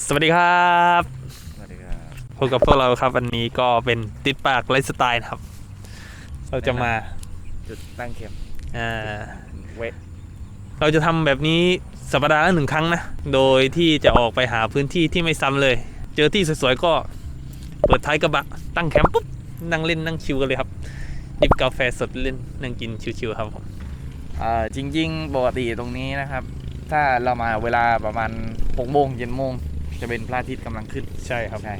สวัสดีครับสวัสดีครับพบกับพวกเราครับ วันนี้ก็เป็นติดปากไลฟ์สไตล์นะครับ เราจะมาจุดตั้งเข็มอ่าเวทเราจะทำแบบนี้สัปดาห์ละหนึ่งครั้งนะ โดยที่จะออกไปหาพื้นที่ที่ไม่ซ้ำเลย เจอที่สวยๆก็เปิดท้ายกระบะ ตั้งแคมป์ปุ๊บนั่งเล่นนั่งชิวกันเลยครับดิบกาแฟสดเล่นนั่งกินชิวๆครับผมอ่าจริงๆปกติตรงนี้นะครับ ถ้าเรามาเวลาประมาณ6โมงเย็นโมง จะเป็นพระอาทิตย์กำลังขึ้นใช่ครับ ใช่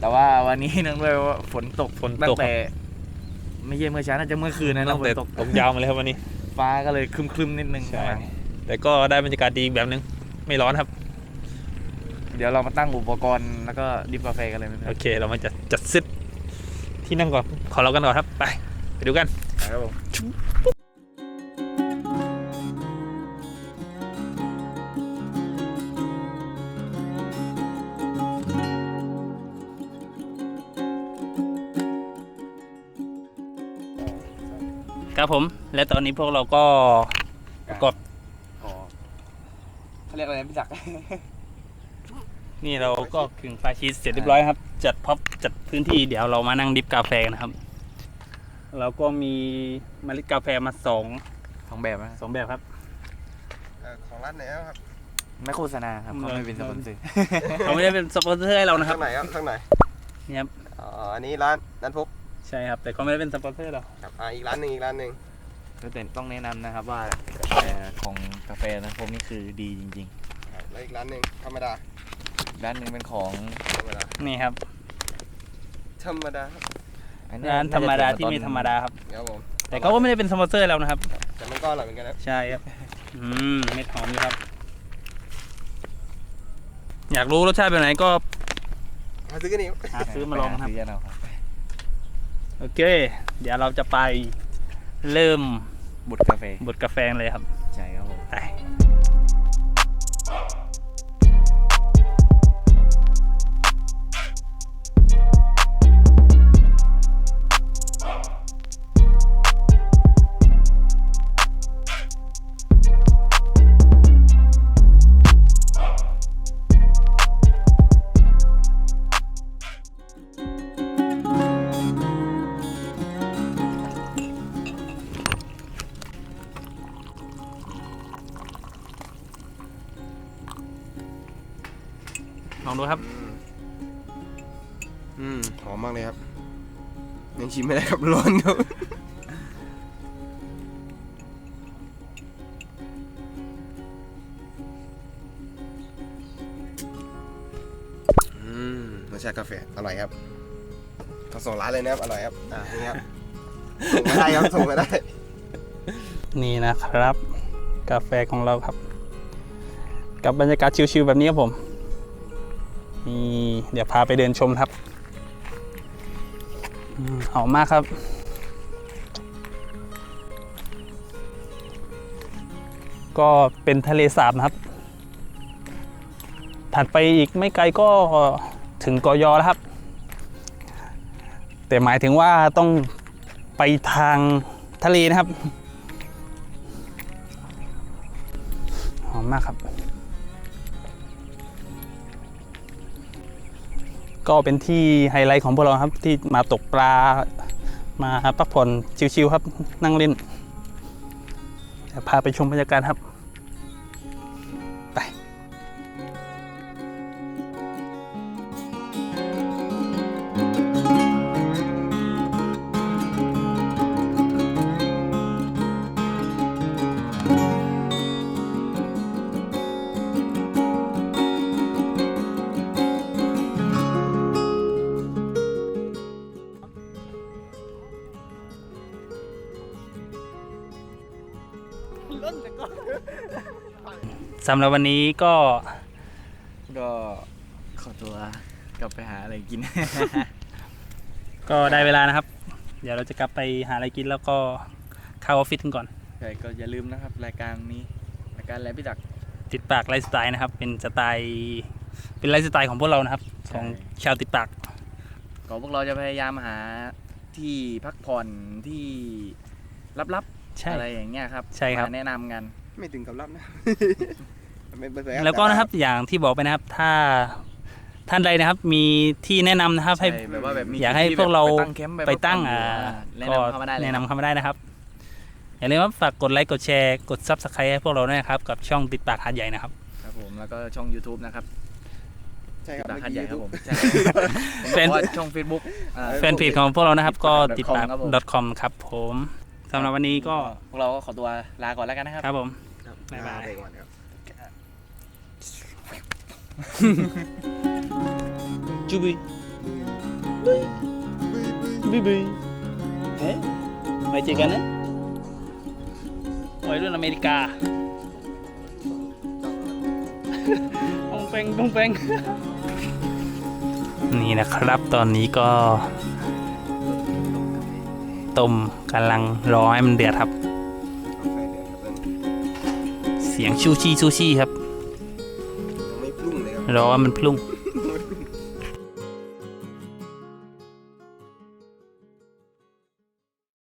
แต่ว่าวันนี้เนื่องด้วยว่าฝนตกฝนตั้ตงกแต่ไม่ใช่เมื่อเช้าน่าจะเมื่อคืนนะตั้นะงฝแต่นตกตกยาวมาเลยครับวันนี้ ฟ้าก็เลยครึมๆนิดนึงใช่ข้างหลังแต่ก็ได้บรรยากาศดีอีกแบบนึง ไม่ร้อนครับ เดี๋ยวเรามาตั้งอุปกรณ์แล้วก็ดิบกาแฟกันเลยนะคโอรับเค เรามาจัดจัดเซตที่นั่งก่อน ขอเรากันก่อนครับ ไป ไปดูกัน ครับผม ครับผม และตอนนี้พวกเราก็ประกอบขอเขาเรียกอะไรนะพี่จักร นี่เราก็ขึงไฟชีสเสร็จเรียบร้อยครับ จัดพ็อปจัดพื้นที่เดี๋ยวเรามานั่งดริฟกาแฟกันนะครับ เราก็มีเมล็ดกาแฟมาสองสองแบบนะสองแบบครับ เอ่อของร้านไหนครับ ไม่โฆษณาครับเขาไม่เป็นสปอนเซอร์เขาไม่ได้เป็นสปอนเซอร์ให้เรานะครับ ข้างไหนครับข้างไหนนี่ครับ อ๋อ อันนี้ร้านร้านพบ ใช่ครับ แต่เขาไม่ได้เป็นสปอนเซอร์เราครับอ่าอีกร้านหนึ่งอีกร้านหนึ่งก็แต่ต้องแนะนำนะครับว่าเอ่อของกาแฟนะพวกนี้คือดีจริงครับแล้วอีกร้านหนึ่งธรรมดาๆด้านหนึงเป็นของธรรมดานี่ครับ ธรรมดาครับอันนี้ร้านธรรมดาที่น่จะไม่ธรรมดาครับ ครับผมแต่เขาก็ไม่ได้เป็นสปอนเซอร์เรานะครับ แต่มันก็อร่อยเหมือนกันนะใช่ครับ อืมเม็ดหอมนี่ครับ อยากรู้รสชาติแบบไหนก็มาซื้อกันนี่หาซื้อมาลองครับ ซื้กันเอาครับ โอเค เดี๋ยวเราจะไปเริ่มบุตรกาแฟบดกาแฟเลยครับ ลองดูครับ อืมหอมมากเลยครับ ยังชิมไม่ได้ครับร้อนครับ อืมรสชาติกาแฟอร่อยครับทั้งสองร้านเลยนะครับ อร่อยครับ อ่านี่ครับ ส่งมาได้ครับ ส่งมาได้ นี่นะครับ กาแฟของเราครับ กับบรรยากาศชิลๆแบบนี้ครับผม นี่เดี๋ยวพาไปเดินชมครับหอมมากครับ ก็เป็นทะเลสาบนะครับ ถัดไปอีกไม่ไกลก็ถึงกอยอแล้วครับ แต่หมายถึงว่าต้องไปทางทะเลนะครับ หอมมากครับ ก็เป็นที่ไฮไลท์ของพวกเราครับที่มาตกปลามาพักผ่อนชิวๆครับนั่งเล่นเดี๋ยวพาไปชมบรรยากาศครับ สำหรับวันนี้ก็ก็ขอตัวกลับไปหาอะไรกิน ก็ได้เวลานะครับ เดี๋ยวเราจะกลับไปหาอะไรกินแล้วก็เข้าออฟฟิศกันก่อน ใช่ก็อย่าลืมนะครับ รายการนี้รายการอะไรพี่จักรติดปากไลฟ์สไตล์นะครับ เป็นสไตล์เป็นไลฟ์สไตล์ของพวกเรานะครับ ของชาวติดปากก็พวกเราจะพยายามหาที่พักผ่อนที่ลับ ใช่ๆอะไรอย่างเงี้ยครับใช่ครับ มาแนะนำกัน ไม่ถึงกับรับนะ ไม่ไม่เป็นไรแล้วก็นะครับอย่างที่บอกไปนะครับ ถ้าท่านใดนะครับ มีที่แนะนำนะครับให้ใช่แบบว่าแบบมีอยากให้ที่พวกเราแบบไปตั้งแคมป์แบบไปตั้งว่าอ่าแนะก็นำเข้ามาได้เลยแนะนำเข้ามาได้นะครับ อย่าลืมว่าฝากกดไลค์กดแชร์กดซับสไครต์ให้พวกเราด้วยนะครับ กับช่องติดปากหาดใหญ่นะครับ ครับผมแล้วก็ช่อง YouTube นะครับใช่ครับติดปากหาดใหญ่ครับผมเอใช่แฟนผมบอกว่าช่อง Facebook อ่า แฟนเพจของพวกเรานะครับ ก็ติติดดปาปากกครับผม .com ครับผม สำหรับวันนี้ก็พวกเราก็ขอตัวลาก่อนแล้วกันนะครับ ครับผมครับบ๊ายบายลไปก่อนครับจูบีบีบีเอ๊ะไว้เจอกันนะวัยรุ่นอเมริกาปงเปงปงเปงนี่นะครับ ตอนนี้ก็ ต้มกำลังรอให้มันเดือดครับกาแฟเดือดครับตอนนี้เสียงชูชี่ชูชี่ครับยังไม่ปรุงเลยครับรอให้มันพลุ่งอ